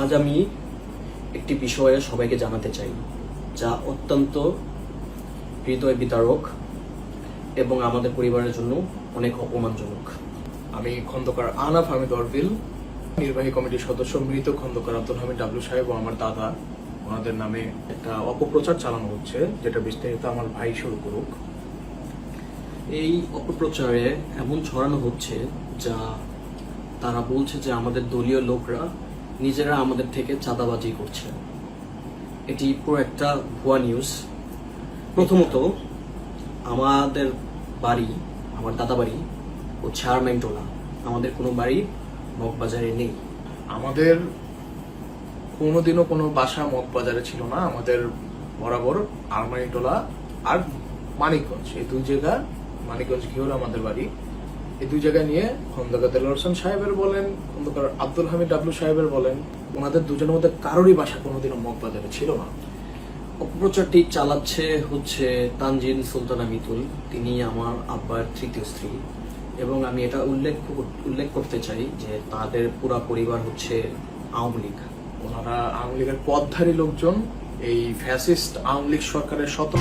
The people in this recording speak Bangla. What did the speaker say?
আজ আমি একটি বিষয়ে সবাইকে জানাতে চাই, যা অত্যন্ত হৃদয় বিতারক এবং আমাদের পরিবারের জন্য অনেক অপমানজনক। আমি খন্দকার আনাফ হামিদ অরবিল, নির্বাহী কমিটির সদস্য, মৃত খন্দকার আব্দুল হামিদ ডাবলু সাহেব ও আমার দাদা। ওনাদের নামে একটা অপপ্রচার চালানো হচ্ছে, যেটা বিস্তারিত আমার ভাই শুরু করুক। এই অপপ্রচারে এমন ছড়ানো হচ্ছে, যা তারা বলছে যে আমাদের দলীয় লোকরা নিজেরা আমাদের থেকে চাঁদাবাজি করছে। এটি পুরো একটা ভুয়া নিউজ প্রথমত, আমাদের বাড়ি, আমার দাদা বাড়ি, ও ছাড়মাইনটোলা আমাদের কোনো বাড়ি মগবাজারে নেই। আমাদের কোনোদিনও কোনো বাসা মগবাজারে ছিল না। আমাদের বরাবর আরমানিটোলা আর মানিকগঞ্জ এই দুই জায়গা মানিকগঞ্জ ঘিওর আমাদের বাড়ি। এই দুই জায়গা নিয়ে খন্দকার দেলোয়ার হোসেন সাহেবের বলেন, খন্দকার আব্দুল হামিদ ডাবলু সাহেবের বলেন, ওনাদের দুজনের মধ্যে কারোরই বাসা কোনোদিনও মগবাজারে ছিল না। অপপ্রচারটি চালাচ্ছে হচ্ছে তানজিন সুলতানা মিতুল। তিনি আমার আব্বার তৃতীয় স্ত্রী। এবং আমি এটা উল্লেখ উল্লেখ করতে চাই যে তাদের পুরা পরিবার হচ্ছে আওয়ামী লীগ। ওনারা আওয়ামী লীগের পদধারী লোকজন, এই ফ্যাসিস্ট আওয়ামী লীগ সরকারের শত